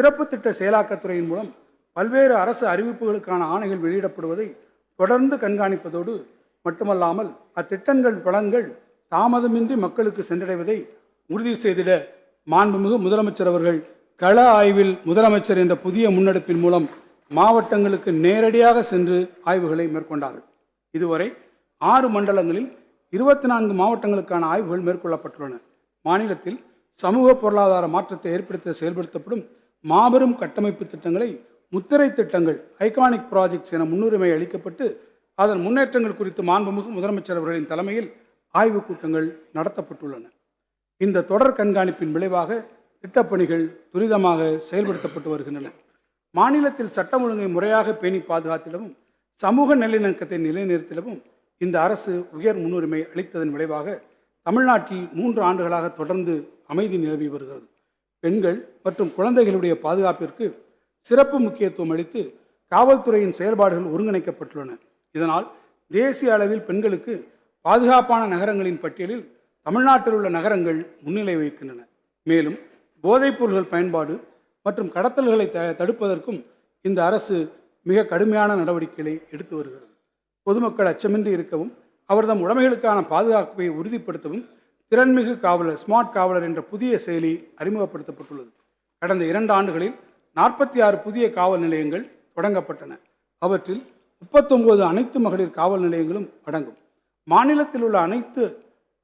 சிறப்பு திட்ட செயலாக்கத்துறையின் மூலம் பல்வேறு அரசு அறிவிப்புகளுக்கான ஆணைகள் வெளியிடப்படுவதை தொடர்ந்து கண்காணிப்பதோடு மட்டுமல்லாமல் அத்திட்டங்கள் பலன்கள் தாமதமின்றி மக்களுக்கு சென்றடைவதை உறுதி செய்திட மாண்புமிகு முதலமைச்சர் அவர்கள் கள ஆய்வில் முதலமைச்சர் என்ற புதிய முன்னெடுப்பின் மூலம் மாவட்டங்களுக்கு நேரடியாக சென்று ஆய்வுகளை மேற்கொண்டார்கள் இதுவரை ஆறு மண்டலங்களில் இருபத்தி நான்கு மாவட்டங்களுக்கான ஆய்வுகள் மேற்கொள்ளப்பட்டுள்ளன. மாநிலத்தில் சமூக பொருளாதார மாற்றத்தை ஏற்படுத்த செயல்படுத்தப்படும் மாபெரும் கட்டமைப்பு திட்டங்களை முத்திரை திட்டங்கள் ஐகானிக் ப்ராஜெக்ட்ஸ் என முன்னுரிமை அளிக்கப்பட்டு அதன் முன்னேற்றங்கள் குறித்து மாண்புமிகு முதலமைச்சர் அவர்களின் தலைமையில் ஆய்வுக் கூட்டங்கள் நடத்தப்பட்டுள்ளன. இந்த தொடர் கண்காணிப்பின் விளைவாக திட்டப்பணிகள் துரிதமாக செயல்படுத்தப்பட்டு வருகின்றன. மாநிலத்தில் சட்டம் ஒழுங்கை முறையாக பேணி பாதுகாத்திடவும் சமூக நல்லிணக்கத்தை நிலைநிறுத்திடவும் இந்த அரசு உயர் முன்னுரிமை அளித்ததன் விளைவாக தமிழ்நாட்டில் மூன்று ஆண்டுகளாக தொடர்ந்து அமைதி நிலவி வருகிறது. பெண்கள் மற்றும் குழந்தைகளுடைய பாதுகாப்பிற்கு சிறப்பு முக்கியத்துவம் அளித்து காவல்துறையின் செயல்பாடுகள் ஒருங்கிணைக்கப்பட்டுள்ளன. இதனால் தேசிய அளவில் பெண்களுக்கு பாதுகாப்பான நகரங்களின் பட்டியலில் தமிழ்நாட்டில் உள்ள நகரங்கள் முன்னிலை வகிக்கின்றன. மேலும் போதைப் பொருள்கள் பயன்பாடு மற்றும் கடத்தல்களை த தடுப்பதற்கும் இந்த அரசு மிக கடுமையான நடவடிக்கைகளை எடுத்து வருகிறது. பொதுமக்கள் அச்சமின்றி இருக்கவும் அவர்தம் உடைமைகளுக்கான பாதுகாப்பை உறுதிப்படுத்தவும் திறன்மிகு காவலர் ஸ்மார்ட் காவலர் என்ற புதிய செயலி அறிமுகப்படுத்தப்பட்டுள்ளது. கடந்த இரண்டு ஆண்டுகளில் நாற்பத்தி ஆறு புதிய காவல் நிலையங்கள் தொடங்கப்பட்டன. அவற்றில் முப்பத்தொன்பது அனைத்து மகளிர் காவல் நிலையங்களும் அடங்கும். மாநிலத்தில் உள்ள அனைத்து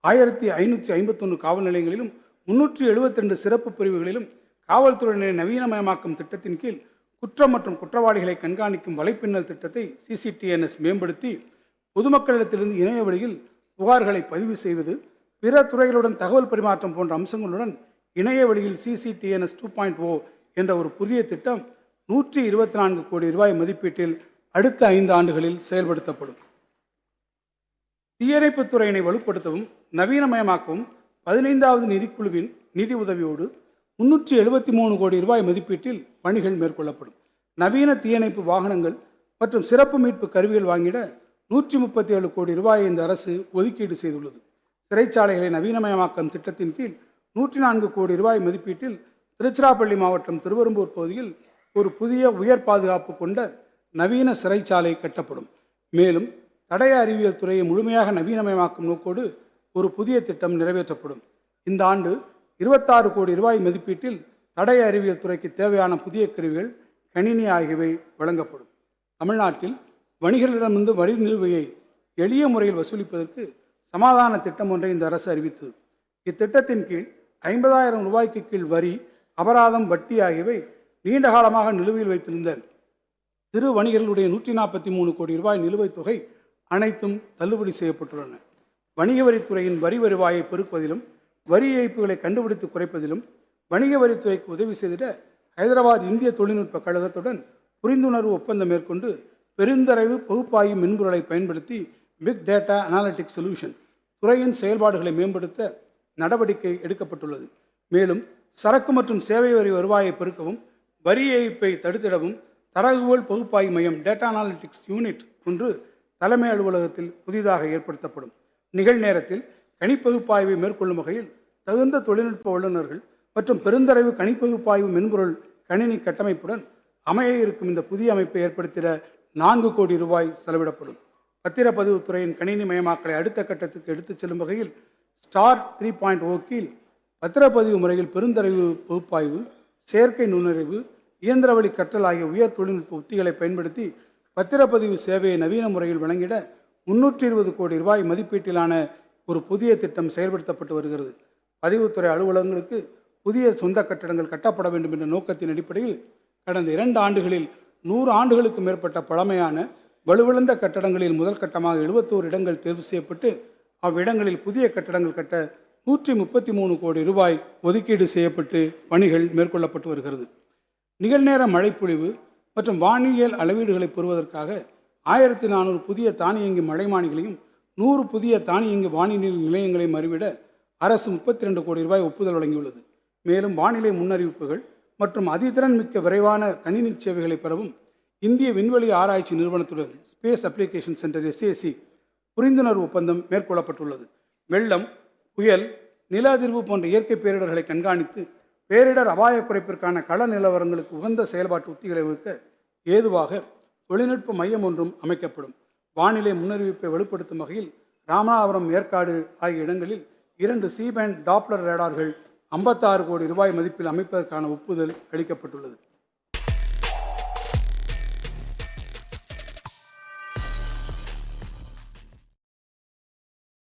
ஆயிரத்தி ஐநூற்றி ஐம்பத்தொன்று காவல் நிலையங்களிலும் முன்னூற்றி எழுபத்தி ரெண்டு சிறப்பு பிரிவுகளிலும் காவல்துறையினரை நவீனமயமாக்கும் திட்டத்தின் கீழ் குற்றம் மற்றும் குற்றவாளிகளை கண்காணிக்கும் வலைப்பின்னல் திட்டத்தை சிசிடிஎன்எஸ் மேம்படுத்தி பொதுமக்களிடத்திலிருந்து இணைய வழியில் புகார்களை பதிவு செய்வது பிற துறைகளுடன் தகவல் பரிமாற்றம் போன்ற அம்சங்களுடன் இணைய வழியில் சிசிடிஎன்எஸ் டூ பாயிண்ட் ஓ என்ற ஒரு புதிய திட்டம் நூற்றி இருபத்தி நான்கு கோடி ரூபாய் மதிப்பீட்டில் அடுத்த ஐந்து ஆண்டுகளில் செயல்படுத்தப்படும். தீயணைப்புத் துறையினை வலுப்படுத்தவும் நவீனமயமாக்கவும் பதினைந்தாவது நிதிக்குழுவின் நிதி உதவியோடு முன்னூற்றி எழுபத்தி மூணு கோடி ரூபாய் மதிப்பீட்டில் பணிகள் மேற்கொள்ளப்படும். நவீன தீயணைப்பு வாகனங்கள் மற்றும் சிறப்பு மீட்பு கருவிகள் வாங்கிட நூற்றி முப்பத்தி ஏழு கோடி ரூபாயை இந்த அரசு ஒதுக்கீடு செய்துள்ளது. சிறைச்சாலைகளை நவீனமயமாக்கும் திட்டத்தின் கீழ் நூற்றி நான்கு கோடி ரூபாய் மதிப்பீட்டில் திருச்சிராப்பள்ளி மாவட்டம் திருவெரும்பூர் பகுதியில் ஒரு புதிய உயர் பாதுகாப்பு கொண்ட நவீன சிறைச்சாலை கட்டப்படும். மேலும் தடய அறிவியல் துறையை முழுமையாக நவீனமயமாக்கும் நோக்கோடு ஒரு புதிய திட்டம் நிறைவேற்றப்படும். இந்த ஆண்டு இருபத்தாறு கோடி ரூபாய் மதிப்பீட்டில் தடய அறிவியல் துறைக்கு தேவையான புதிய கருவிகள் கணினி ஆகியவை வழங்கப்படும். தமிழ்நாட்டில் வணிகர்களிடமிருந்து வரி நிலுவையை எளிய முறையில் வசூலிப்பதற்கு சமாதான திட்டம் ஒன்றை இந்த அரசு அறிவித்தது. இத்திட்டத்தின் கீழ் ஐம்பதாயிரம் ரூபாய்க்கு கீழ் வரி அபராதம் வட்டி ஆகியவை நீண்ட காலமாக நிலுவையில் வைத்திருந்த சிறு வணிகர்களுடைய நூற்றி நாற்பத்தி மூணு கோடி ரூபாய் நிலுவைத் தொகை அனைத்தும் தள்ளுபடி செய்யப்பட்டுள்ளன. வணிக வரித்துறையின் வரி வருவாயை பெருக்குவதிலும் வரி ஏய்ப்புகளை கண்டுபிடித்து குறைப்பதிலும் வணிக வரித்துறைக்கு உதவி செய்திட ஹைதராபாத் இந்திய தொழில்நுட்ப கழகத்துடன் புரிந்துணர்வு ஒப்பந்தம் மேற்கொண்டு பெருந்தரைவு பகுப்பாய்வு மென்பொருளை பயன்படுத்தி பிக் டேட்டா அனாலிட்டிக் சொல்யூஷன் துறையின் செயல்பாடுகளை மேம்படுத்த நடவடிக்கை எடுக்கப்பட்டுள்ளது. மேலும் சரக்கு மற்றும் சேவை வரி வருவாயை பெருக்கவும் வரி ஏய்ப்பை தடுத்திடவும் தரகுவல் பகுப்பாய்வு மையம் டேட்டா அனாலிட்டிக்ஸ் யூனிட் ஒன்று தலைமை அலுவலகத்தில் புதிதாக ஏற்படுத்தப்படும். நிகழ்நேரத்தில் கணிப்பகுப்பாய்வை மேற்கொள்ளும் வகையில் தகுந்த தொழில்நுட்ப வல்லுநர்கள் மற்றும் பெருந்தரவு கணிப்பகுப்பாய்வு மென்பொருள் கணினி கட்டமைப்புடன் அமைய இருக்கும் இந்த புதிய அமைப்பை ஏற்படுத்திட நான்கு கோடி ரூபாய் செலவிடப்படும். பத்திரப்பதிவுத்துறையின் கணினி மயமாக்கலை அடுத்த கட்டத்துக்கு எடுத்துச் செல்லும் வகையில் ஸ்டார் த்ரீ பாயிண்ட் ஓ கீழ் பத்திரப்பதிவு முறையில் பெருந்தறிவு பகுப்பாய்வு செயற்கை நுண்ணறிவு இயந்திரவழி கற்றல் ஆகிய உயர் தொழில்நுட்ப உத்திகளை பயன்படுத்தி பத்திரப்பதிவு சேவையை நவீன முறையில் வழங்கிட முன்னூற்றி இருபது கோடி ரூபாய் மதிப்பீட்டிலான ஒரு புதிய திட்டம் செயல்படுத்தப்பட்டு வருகிறது. பதிவுத்துறை அலுவலகங்களுக்கு புதிய சொந்த கட்டடங்கள் கட்டப்பட வேண்டும் என்ற நோக்கத்தின் அடிப்படையில் கடந்த இரண்டு ஆண்டுகளில் நூறு ஆண்டுகளுக்கு மேற்பட்ட பழமையான வலுவிழந்த கட்டடங்களில் முதல் கட்டமாக எழுபத்தோரு இடங்கள் தேர்வு செய்யப்பட்டு அவ்விடங்களில் புதிய கட்டடங்கள் கட்ட நூற்றி முப்பத்தி மூணு கோடி ரூபாய் ஒதுக்கீடு செய்யப்பட்டு பணிகள் மேற்கொள்ளப்பட்டு வருகிறது. நிகழ்நேர மழைப்பொழிவு மற்றும் வானியல் அளவீடுகளை பெறுவதற்காக ஆயிரத்தி நானூறு புதிய தானியங்கி மழைமானிகளையும் நூறு புதிய தானியங்கி வானிலை நிலையங்களையும் அறிவிட அரசு முப்பத்தி ரெண்டு கோடி ரூபாய் ஒப்புதல் வழங்கியுள்ளது. மேலும் வானிலை முன்னறிவிப்புகள் மற்றும் அதிதிறன் மிக்க விரைவான கணினி சேவைகளை பெறவும் இந்திய விண்வெளி ஆராய்ச்சி நிறுவனத்துடன் ஸ்பேஸ் அப்ளிகேஷன் சென்டர் எஸ்ஏசி புரிந்துணர்வு ஒப்பந்தம் மேற்கொள்ளப்பட்டுள்ளது. வெள்ளம் புயல் நில அதிர்வு போன்ற இயற்கை பேரிடர்களை கண்காணித்து பேரிடர் அபாய குறைப்பிற்கான கள நிலவரங்களுக்கு உகந்த செயல்பாட்டு உத்திகளை வகுக்க ஏதுவாக தொழில்நுட்ப மையம் ஒன்றும் அமைக்கப்படும். வானிலை முன்னறிவிப்பை வலுப்படுத்தும் வகையில் ராமநாதபுரம் ஏற்காடு ஆகிய இடங்களில் இரண்டு சீபேண்ட் டாப்ளர் ரேடார்கள் ஐம்பத்தாறு கோடி ரூபாய் மதிப்பில் அமைப்பதற்கான ஒப்புதல் அளிக்கப்பட்டுள்ளது.